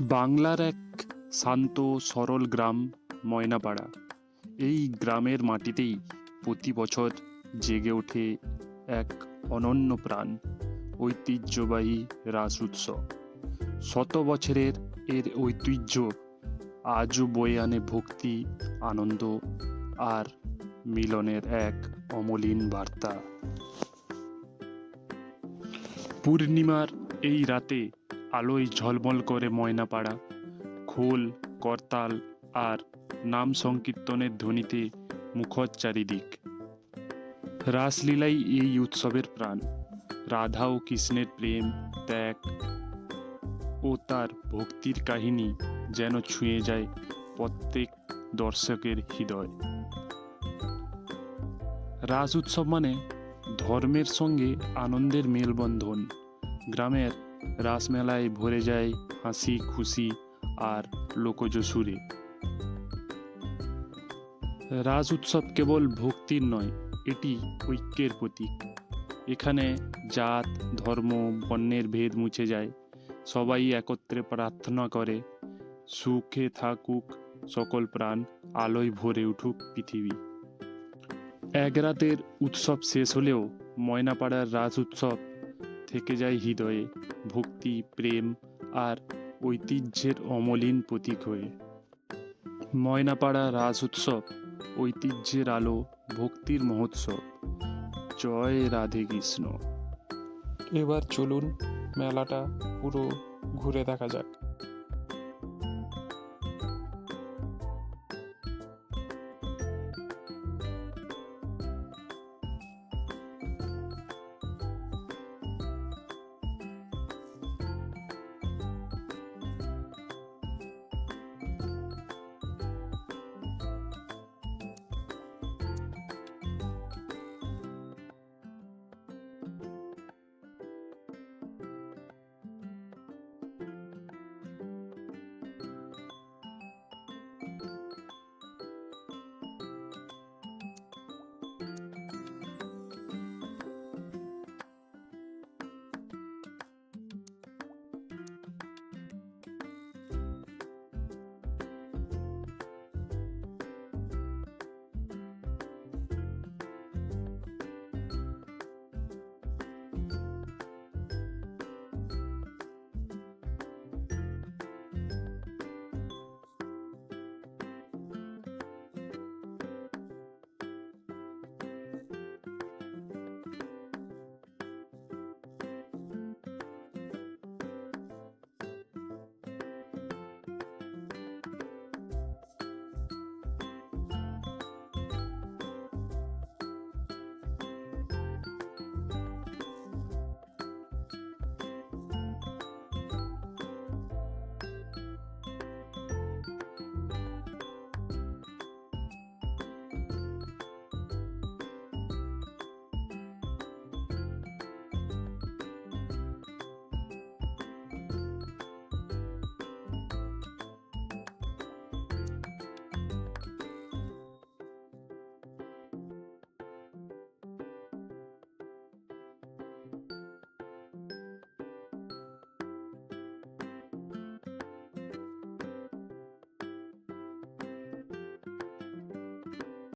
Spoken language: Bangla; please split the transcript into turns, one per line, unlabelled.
বাংলার এক শান্ত, সরল গ্রাম, ময়নাপাড়া। এই গ্রামের মাটিতেই প্রতি বছর জেগে ওঠে এক অনন্য প্রাণ, ঐতিহ্যবাহী রাস উৎসব। শত বছরের এর ঐতিহ্য আজও বয়ে আনে ভক্তি, আনন্দ আর মিলনের এক অমলিন বার্তা। পূর্ণিমার এই রাতে আলোয় ঝলমল করে ময়নাপাড়া। খোল, করতাল আর নাম সংকীর্তনের ধ্বনিতে মুখর চারিদিক। রাসলীলাই এই উৎসবের প্রাণ। রাধা ও কৃষ্ণের প্রেম, ত্যাগ ও তার ভক্তির কাহিনী যেন ছুঁয়ে যায় প্রত্যেক দর্শকের হৃদয়। রাস উৎসব মানে ধর্মের সঙ্গে আনন্দের মেলবন্ধন। গ্রামের রাসমেলায় ভরে যায় হাসি, খুশি আর লোকজ সুরে রাস উৎসব কেবল ভক্তির নয়, এটি ঐক্যের প্রতীক। এখানে জাত, ধর্ম, বর্ণের ভেদ মুছে যায়। সবাই একত্রে প্রার্থনা করে, সুখে থাকুক সকল প্রাণ, আলোয় ভরে উঠুক পৃথিবী। এক রাতের উৎসব শেষ হলেও ময়নাপাড়ার রাস উৎসব থেকে যায় হৃদয়ে। ভক্তি, প্রেম আর ঐতিহ্যের অমলিন প্রতীক হয়ে। ময়নাপাড়া রাজ উৎসব, ঐতিহ্যের আলো, ভক্তির মহোৎসব। জয় রাধে কৃষ্ণ।
এবার চলুন মেলাটা পুরো ঘুরে দেখা যাক।